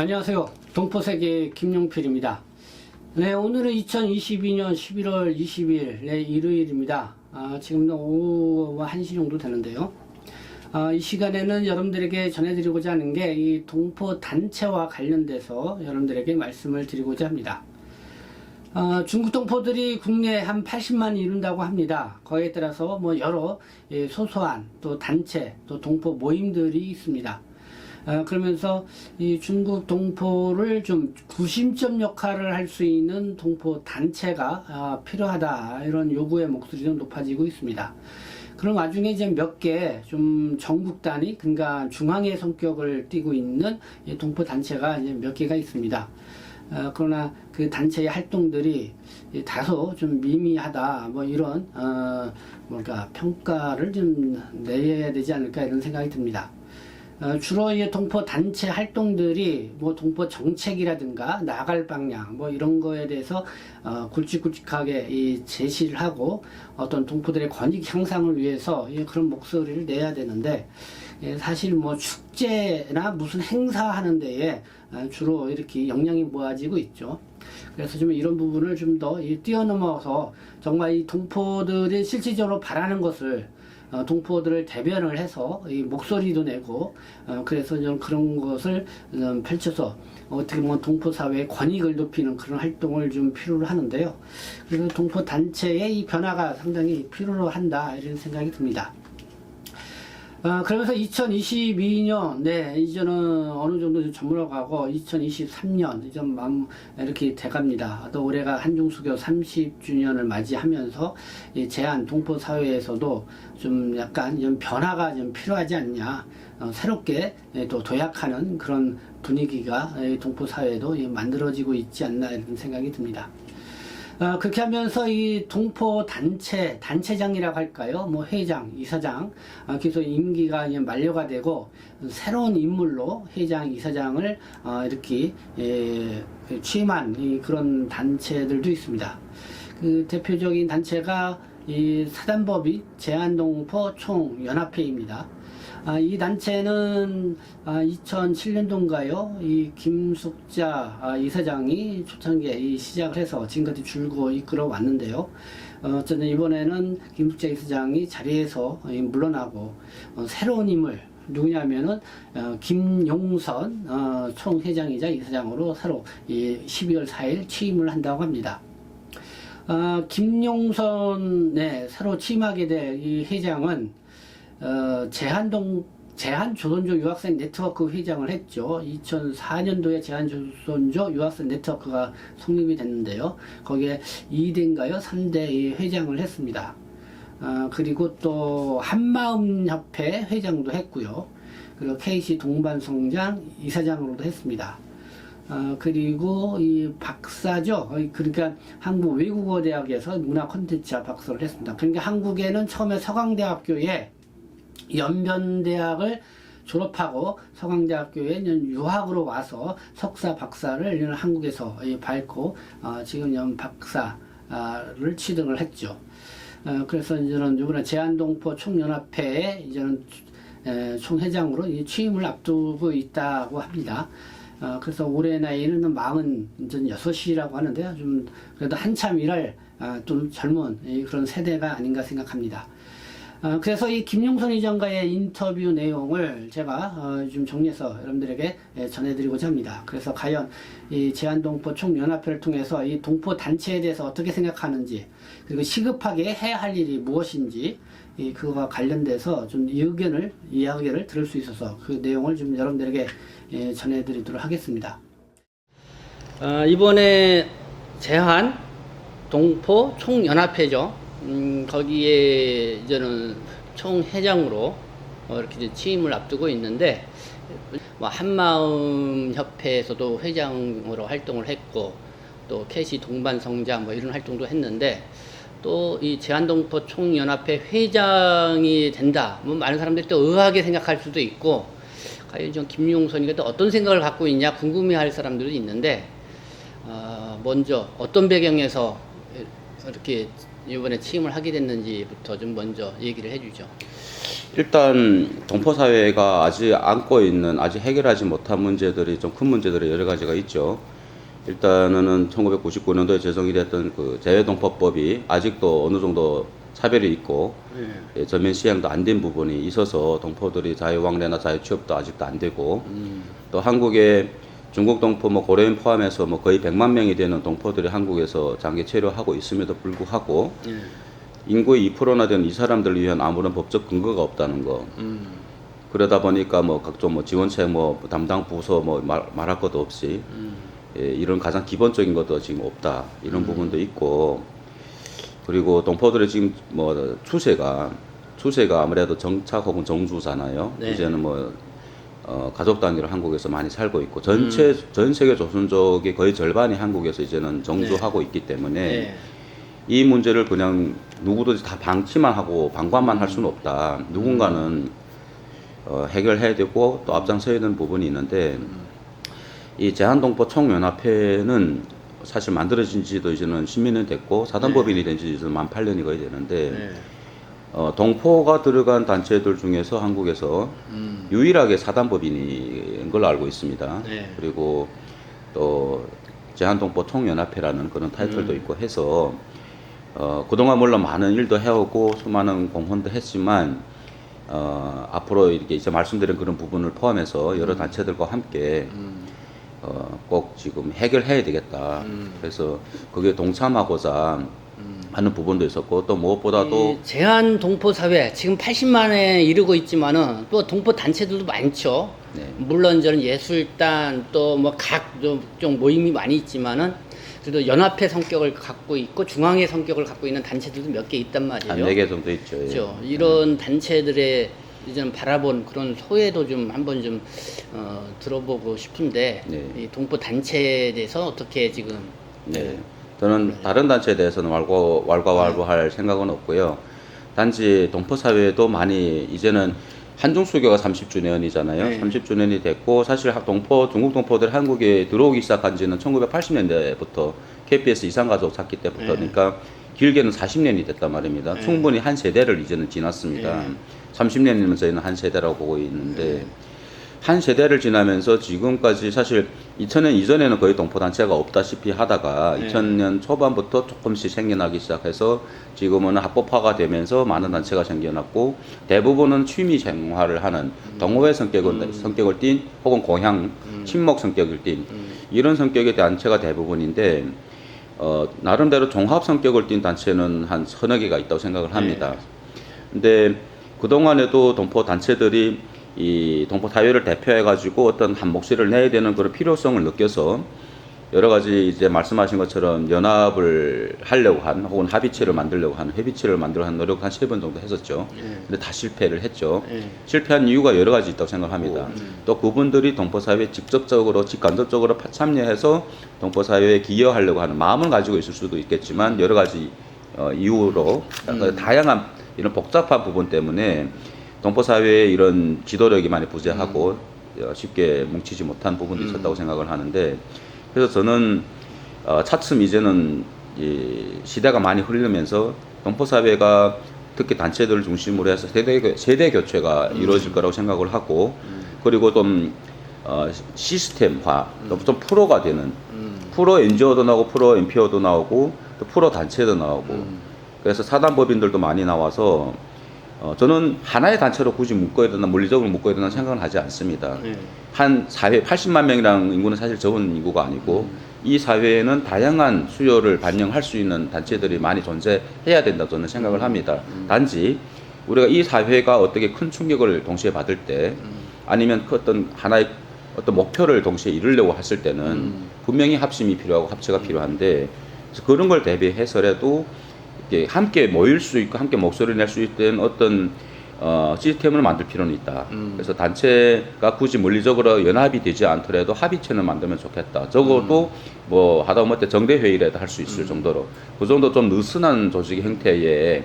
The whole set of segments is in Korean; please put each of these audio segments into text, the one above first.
안녕하세요. 동포세계 김용필입니다. 네, 오늘은 2022년 11월 20일, 네, 일요일입니다. 아, 지금 오후 1시 정도 되는데요. 아, 이 시간에는 여러분들에게 전해드리고자 하는 게 이 동포 단체와 관련돼서 여러분들에게 말씀을 드리고자 합니다. 어, 중국 동포들이 국내에 한 80만이 이룬다고 합니다. 거기에 따라서 뭐 여러 예, 소소한 또 단체 또 동포 모임들이 있습니다. 어, 그러면서 이 중국 동포를 좀 구심점 역할을 할 수 있는 동포 단체가 아, 필요하다 이런 요구의 목소리도 높아지고 있습니다. 그런 와중에 이제 몇 개 좀 전국 단위 그러니까 중앙의 성격을 띠고 있는 이 동포 단체가 이제 몇 개가 있습니다. 어, 그러나 그 단체의 활동들이 이 다소 좀 미미하다 뭐 이런 어, 뭔가 평가를 좀 내야 되지 않을까 이런 생각이 듭니다. 어, 주로 이 동포 단체 활동들이 뭐 동포 정책이라든가 나갈 방향 뭐 이런 거에 대해서 어, 굵직굵직하게 이 제시를 하고 어떤 동포들의 권익 향상을 위해서 예, 그런 목소리를 내야 되는데 예, 사실 뭐 축제나 무슨 행사하는 데에 어, 주로 이렇게 영향이 모아지고 있죠. 그래서 좀 이런 부분을 좀 더 뛰어넘어서 정말 이 동포들이 실질적으로 바라는 것을 어, 동포들을 대변을 해서 이 목소리도 내고 어, 그래서 좀 그런 것을 음, 펼쳐서 어떻게 보면 동포 사회의 권익을 높이는 그런 활동을 좀 필요로 하는데요. 그래서 동포 단체의 이 변화가 상당히 필요로 한다 이런 생각이 듭니다. 어, 그러면서 2022년, 네, 이제는 어느 정도 전문화가고 2023년, 이제 맘 이렇게 돼갑니다. 또 올해가 한중수교 30주년을 맞이하면서 이 제한 동포 사회에서도 좀 약간 좀 변화가 좀 필요하지 않냐. 어, 새롭게 예, 또 도약하는 그런 분위기가 이 동포 사회에도 이 만들어지고 있지 않나 이런 생각이 듭니다. 어, 그렇게 하면서 이 동포 단체, 단체장이라고 할까요? 뭐 회장, 이사장, 어, 그래서 임기가 이제 만료가 되고 새로운 인물로 회장, 이사장을 어, 이렇게 예, 취임한 이 그런 단체들도 있습니다. 그 대표적인 단체가 이 사단법인 제한동포 총연합회입니다. 아, 이 단체는 아, 2007년도인가요? 이 김숙자 아, 이사장이 초창기에 이 시작을 해서 지금까지 줄고 이끌어 왔는데요. 어, 어쨌든 이번에는 김숙자 이사장이 자리에서 이 물러나고 어, 새로운 인물 누구냐면은 어, 김용선 어, 총회장이자 이사장으로 새로 이 12월 4일 취임을 한다고 합니다. 어, 김용선 네, 새로 취임하게 될 이 회장은 어, 제한동 제한조선조 유학생 네트워크 회장을 했죠. 2004년도에 제한조선조 유학생 네트워크가 성립이 됐는데요. 거기에 2대인가요? 3대 회장을 했습니다. 어, 그리고 또 한마음협회 회장도 했고요. 그리고 KC 동반성장 이사장으로도 했습니다. 어, 그리고 이 박사죠. 어, 그러니까 한국 외국어 대학에서 문화 콘텐츠학 박사를 했습니다. 그러니까 한국에는 처음에 서강대학교에 연변대학을 졸업하고 서강대학교에 유학으로 와서 석사 박사를 한국에서 밟고 어, 지금 연 박사를 취득을 했죠. 어, 그래서 이제는 이번에 제한동포 총연합회에 이제는 에, 총회장으로 이 취임을 앞두고 있다고 합니다. 어, 그래서 올해 나이는 마흔 여섯이라고 하는데요. 좀 그래도 한참 일할 아, 좀 젊은 이 그런 세대가 아닌가 생각합니다. 어, 그래서 이 김용선 의장과의 인터뷰 내용을 제가 어, 좀 정리해서 여러분들에게 예, 전해드리고자 합니다. 그래서 과연 이 제한동포 총연합회를 통해서 이 동포 단체에 대해서 어떻게 생각하는지 그리고 시급하게 해야 할 일이 무엇인지 이 그거와 관련돼서 좀 의견을 이야기를 들을 수 있어서 그 내용을 좀 여러분들에게 예, 전해드리도록 하겠습니다. 어, 이번에 제한 동포 총연합회죠. 음, 거기에 이제는 총회장으로 어, 이렇게 이제 취임을 앞두고 있는데 뭐 한마음 협회에서도 회장으로 활동을 했고 또 캐시 동반성장 뭐 이런 활동도 했는데 또 이 제한동포 총연합회 회장이 된다. 뭐 많은 사람들이 또 의아하게 생각할 수도 있고 과연 좀 김용선이가 또 어떤 생각을 갖고 있냐 궁금해할 사람들도 있는데 어, 먼저 어떤 배경에서 이렇게 이번에 취임을 하게 됐는지부터 좀 먼저 얘기를 해주죠. 일단 동포 사회가 아직 안고 있는 아직 해결하지 못한 문제들이 좀 큰 문제들이 여러 가지가 있죠. 일단은 1999년도에 제정이 됐던 그 재외동포법이 아직도 어느 정도 차별이 있고 예, 전면 시행도 안 된 부분이 있어서 동포들이 자유왕래나 자유취업도 아직도 안 되고 또 한국에 중국 동포 뭐 고려인 포함해서 뭐 거의 100만 명이 되는 동포들이 한국에서 장기 체류하고 있음에도 불구하고 인구의 2%나 되는 이 사람들을 위한 아무런 법적 근거가 없다는 거. 그러다 보니까 뭐 각종 뭐 지원책 뭐 담당 부서 뭐 말, 말할 것도 없이 예, 이런 가장 기본적인 것도 지금 없다 이런 부분도 있고 그리고 동포들의 지금 뭐 추세가 추세가 아무래도 정착 혹은 정주잖아요. 네. 이제는 뭐 어, 가족 단위로 한국에서 많이 살고 있고 전체 전 세계 조선족의 거의 절반이 한국에서 이제는 정주하고 있기 때문에 네. 이 문제를 그냥 누구도 다 방치만 하고 방관만 할 수는 없다. 누군가는 어, 해결해야 되고 또 앞장서야 되는 부분이 있는데 이 제한동포 총연합회는 사실 만들어진 지도 이제는 10년이 됐고 사단법인이 된지 이제 만 8년이 거의 되는데 네. 어, 동포가 들어간 단체들 중에서 한국에서 음. 유일하게 사단법인인 걸로 알고 있습니다. 네. 그리고 또 제한동포 총연합회라는 그런 타이틀도 있고 해서 어, 그동안 물론 많은 일도 해오고 수많은 공헌도 했지만 어, 앞으로 이렇게 이제 말씀드린 그런 부분을 포함해서 여러 단체들과 함께 어, 꼭 지금 해결해야 되겠다. 그래서 그게 동참하고자 하는 부분도 있었고 또 무엇보다도 이 제한 동포 사회 지금 80만에 이르고 있지만은 또 동포 단체들도 많죠. 네. 물론 저는 예술단 또 뭐 각좀 모임이 많이 있지만은 그래도 연합회 성격을 갖고 있고 중앙회 성격을 갖고 있는 단체들도 몇 개 있단 말이에요. 한네 개 정도 있죠. 예. 그렇죠. 이런 단체들의 이제는 바라본 그런 소회도 좀 한번 좀 어, 들어보고 싶은데 네. 이 동포 단체에 대해서 어떻게 지금 네. 저는 다른 단체에 대해서는 왈고 왈가왈부할 생각은 없고요. 단지 동포 사회도 많이 이제는 한중 수교가 30주년이잖아요. 네. 30주년이 됐고 사실 하- 동포 중국 동포들 한국에 들어오기 시작한 지는 1980년대부터 KBS 이산가족 찾기 때부터니까 길게는 40년이 됐단 말입니다. 네. 충분히 한 세대를 이제는 지났습니다. 30년이면 저희는 한 세대라고 보고 있는데 한 세대를 지나면서 지금까지 사실 2000년 이전에는 거의 동포 단체가 없다시피 하다가 네. 2000년 초반부터 조금씩 생겨나기 시작해서 지금은 합법화가 되면서 많은 단체가 생겨났고 대부분은 취미 생활을 하는 동호회 성격을 성격을 띈 혹은 공향 친목 성격을 띈 이런 성격의 단체가 대부분인데 어, 나름대로 종합 성격을 띈 단체는 한 서너 개가 있다고 생각을 합니다. 근데 그동안에도 동포 단체들이 이 동포 사회를 대표해 가지고 어떤 한 목소리를 내야 되는 그런 필요성을 느껴서 여러 가지 이제 말씀하신 것처럼 연합을 하려고 한 혹은 합의체를 만들려고 하는 협의체를 만들어 한 노력 한 세 번 정도 했었죠. 근데 다 실패를 했죠. 예. 실패한 이유가 여러 가지 있다고 생각합니다. 음. 또 그분들이 동포사회에 직접적으로, 직간접적으로 파- 참여해서 동포사회에 기여하려고 하는 마음을 가지고 있을 수도 있겠지만 여러 가지 어, 이유로 음. 다양한 이런 복잡한 부분 때문에 동포 사회의 이런 지도력이 많이 부재하고 음. 어, 쉽게 뭉치지 못한 부분도 있었다고 생각을 하는데 그래서 저는 어, 차츰 이제는 이 시대가 많이 흐르면서 동포 사회가 특히 단체들을 중심으로 해서 세대, 교- 세대 교체가 이루어질 거라고 생각을 하고 그리고 좀 어, 시스템화, 좀- 좀 프로가 되는 프로 NGO도 나오고 프로 NPO도 나오고 또 프로 단체도 나오고. 그래서 사단법인들도 많이 나와서 어, 저는 하나의 단체로 굳이 묶어야 되나 물리적으로 묶어야 되나 생각은 하지 않습니다. 예. 한 사회 80만 명이라는 인구는 사실 적은 인구가 아니고 이 사회에는 다양한 수요를 반영할 수 있는 단체들이 많이 존재해야 된다 저는 생각을 합니다. 단지 우리가 이 사회가 어떻게 큰 충격을 동시에 받을 때 아니면 그 어떤 하나의 어떤 목표를 동시에 이루려고 했을 때는 분명히 합심이 필요하고 합체가 필요한데 그래서 그런 걸 대비해서라도 이렇게 함께 모일 수 있고 함께 목소리를 낼 수 있는 어떤 어, 시스템을 만들 필요는 있다. 그래서 단체가 굳이 물리적으로 연합이 되지 않더라도 합의체는 만들면 좋겠다. 적어도 뭐 하다 못해 정대 회의라도 할 수 있을 정도로 그 정도 좀 느슨한 조직 형태의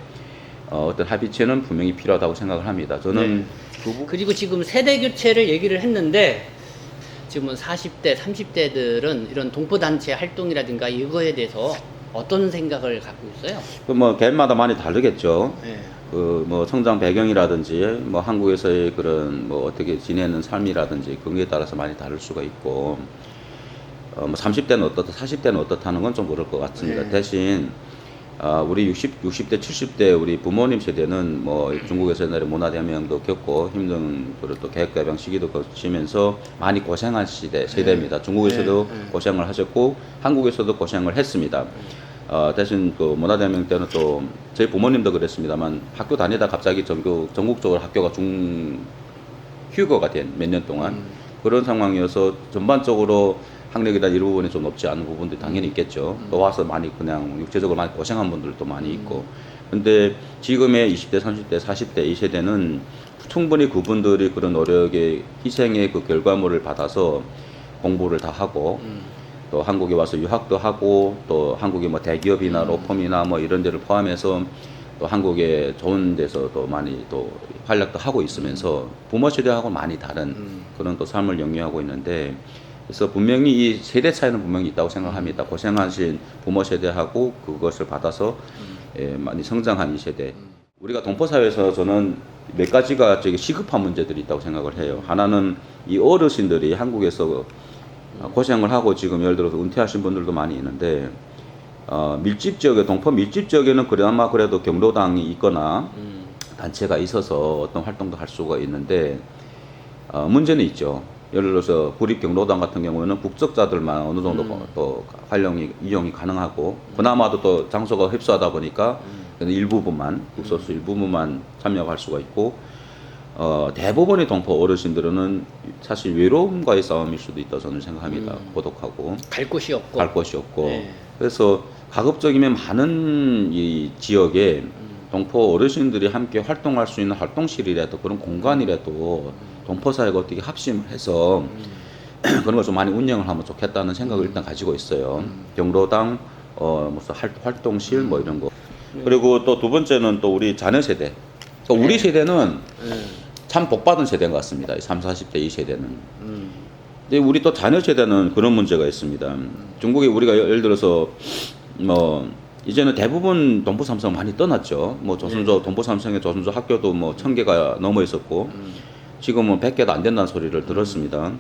어, 어떤 합의체는 분명히 필요하다고 생각을 합니다. 저는 그 부- 그리고 지금 세대 교체를 얘기를 했는데 지금은 40대, 30대들은 이런 동포 단체 활동이라든가 이거에 대해서 어떤 생각을 갖고 있어요? 그뭐 개인마다 많이 다르겠죠. 예. 그뭐 성장 배경이라든지 뭐 한국에서의 그런 뭐 어떻게 지내는 삶이라든지 그거에 따라서 많이 다를 수가 있고 어, 뭐 30대는 어떻다, 40대는 어떻다는 건좀 모를 것 같습니다. 네. 대신 아, 우리 60, 60대, 70대 우리 부모님 세대는 뭐 중국에서 옛날에 문화대혁명도 겪고 힘든 그리고 또 계획개방 시기도 거치면서 많이 고생한 시대, 세대입니다. 중국에서도 네, 네. 고생을 하셨고 한국에서도 고생을 했습니다. 어, 대신 그 문화대혁명 때는 또 저희 부모님도 그랬습니다만 학교 다니다 갑자기 전교, 전국적으로 학교가 중 휴거가 된 몇 년 동안 음. 그런 상황이어서 전반적으로 학력이나 이런 부분이 좀 높지 않은 부분들이 당연히 있겠죠. 또 와서 많이 그냥 육체적으로 많이 고생한 분들도 많이 있고. 근데 지금의 20대, 30대, 40대 이 세대는 충분히 그분들이 그런 노력의 희생의 그 결과물을 받아서 공부를 다 하고 음. 또 한국에 와서 유학도 하고 또 한국의 뭐 대기업이나 음. 로펌이나 뭐 이런 데를 포함해서 또 한국의 좋은 데서도 많이 또 활약도 하고 있으면서 부모 세대하고 많이 다른 음. 그런 또 삶을 영위하고 있는데 그래서 분명히 이 세대 차이는 분명히 있다고 생각합니다. 고생하신 부모 세대하고 그것을 받아서 예, 많이 성장한 이 세대. 우리가 동포 사회에서 저는 몇 가지가 저기 시급한 문제들이 있다고 생각을 해요. 하나는 이 어르신들이 한국에서 고생을 하고 지금 예를 들어서 은퇴하신 분들도 많이 있는데 어, 밀집 지역에 동포 밀집 지역에는 그나마 그래도 경로당이 있거나 음. 단체가 있어서 어떤 활동도 할 수가 있는데 어, 문제는 있죠. 예를 들어서 구립 경로당 같은 경우에는 국적자들만 어느 정도 음. 또 활용이 이용이 가능하고 그나마도 또 장소가 흡수하다 보니까 그냥 일부분만 국소수 일부분만 참여할 수가 있고 어, 대부분의 동포 어르신들은 사실 외로움과의 싸움일 수도 있다 저는 생각합니다. 음. 고독하고 갈 곳이 없고. 갈 곳이 없고 네. 그래서 가급적이면 많은 이 지역에 음. 동포 어르신들이 함께 활동할 수 있는 활동실이라도 그런 공간이라도 동포 사회가 어떻게 합심해서 음. 그런 걸 좀 많이 운영을 하면 좋겠다는 생각을 일단 가지고 있어요. 음. 경로당 어 무슨 활, 활동실 뭐 이런 거. 네. 그리고 또 두 번째는 또 우리 자녀 세대. 또 우리 네. 세대는 음. 참 복받은 세대인 것 같습니다. 이 3, 40대 이 세대는. 음. 근데 우리 또 자녀 세대는 그런 문제가 있습니다. 중국에 우리가 예를 들어서 뭐 이제는 대부분 동포 삼성 많이 떠났죠. 뭐 조선조 동포 삼성의 조선조 학교도 뭐 천 개가 넘어 있었고 음. 지금은 100개도 안 된다는 소리를 들었습니다.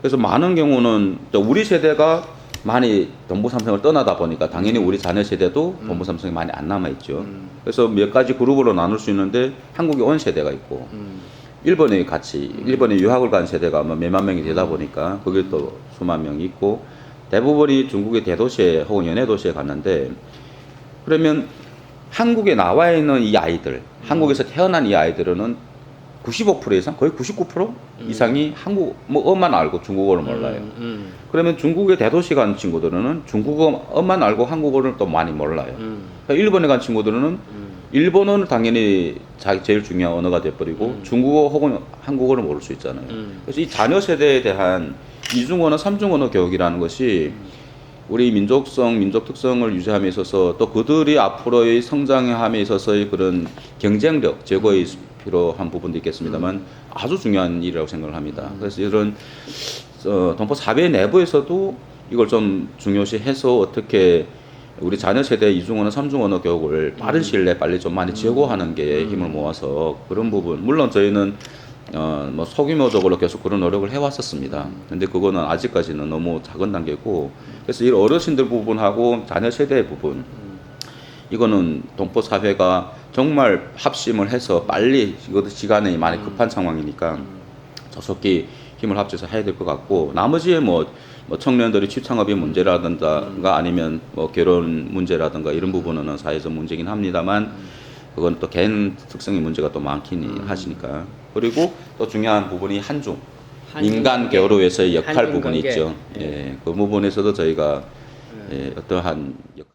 그래서 많은 경우는 또 우리 세대가 많이 동부 삼성을 떠나다 보니까 당연히 우리 자녀 세대도 동부 삼성이 많이 안 남아 있죠. 음. 그래서 몇 가지 그룹으로 나눌 수 있는데 한국에 온 세대가 있고 음. 일본에 같이 일본에 유학을 간 세대가 뭐 몇만 명이 되다 보니까 거기 또 수만 명이 있고 대부분이 중국의 대도시에 혹은 연해 도시에 갔는데 그러면 한국에 나와 있는 이 아이들, 한국에서 태어난 이 아이들은 95% 이상, 거의 99% 이상이 한국 뭐 엄만 알고 중국어를 몰라요. 음. 음. 그러면 중국의 대도시 간 친구들은 중국어 엄만 알고 한국어를 또 많이 몰라요. 음. 그러니까 일본에 간 친구들은 음. 일본어는 당연히 자기 제일 중요한 언어가 돼버리고 음. 중국어 혹은 한국어를 모를 수 있잖아요. 음. 그래서 이 자녀 세대에 대한 이중언어, 삼중언어 교육이라는 것이 우리 민족성, 민족 특성을 유지함에 있어서 또 그들이 앞으로의 성장함에 있어서의 그런 경쟁력 제고에 필요한 부분도 있겠습니다만 아주 중요한 일이라고 생각을 합니다. 그래서 이런 어, 동포 사회 내부에서도 이걸 좀 중요시해서 어떻게 우리 자녀 세대 이중언어, 삼중언어 교육을 빠른 시일 내에 빨리 좀 많이 제고하는 게 힘을 모아서 그런 부분 물론 저희는 어, 뭐 소규모적으로 계속 그런 노력을 해왔었습니다. 근데 그거는 아직까지는 너무 작은 단계고 그래서 이 어르신들 부분하고 자녀 세대 부분 이거는 동포 사회가 정말 합심을 해서 빨리 이것도 시간이 많이 급한 상황이니까 조속히 힘을 합쳐서 해야 될 것 같고 나머지에 뭐, 뭐 청년들의 취창업의 문제라든가 아니면 뭐 결혼 문제라든가 이런 부분은 사회적 문제긴 합니다만 그건 또 개인 특성의 문제가 또 많긴 하시니까 그리고 또 중요한 부분이 한중 한중 인간 관계. 교류에서의 역할 부분이 관계. 있죠. 예, 그 부분에서도 저희가 예, 어떠한 역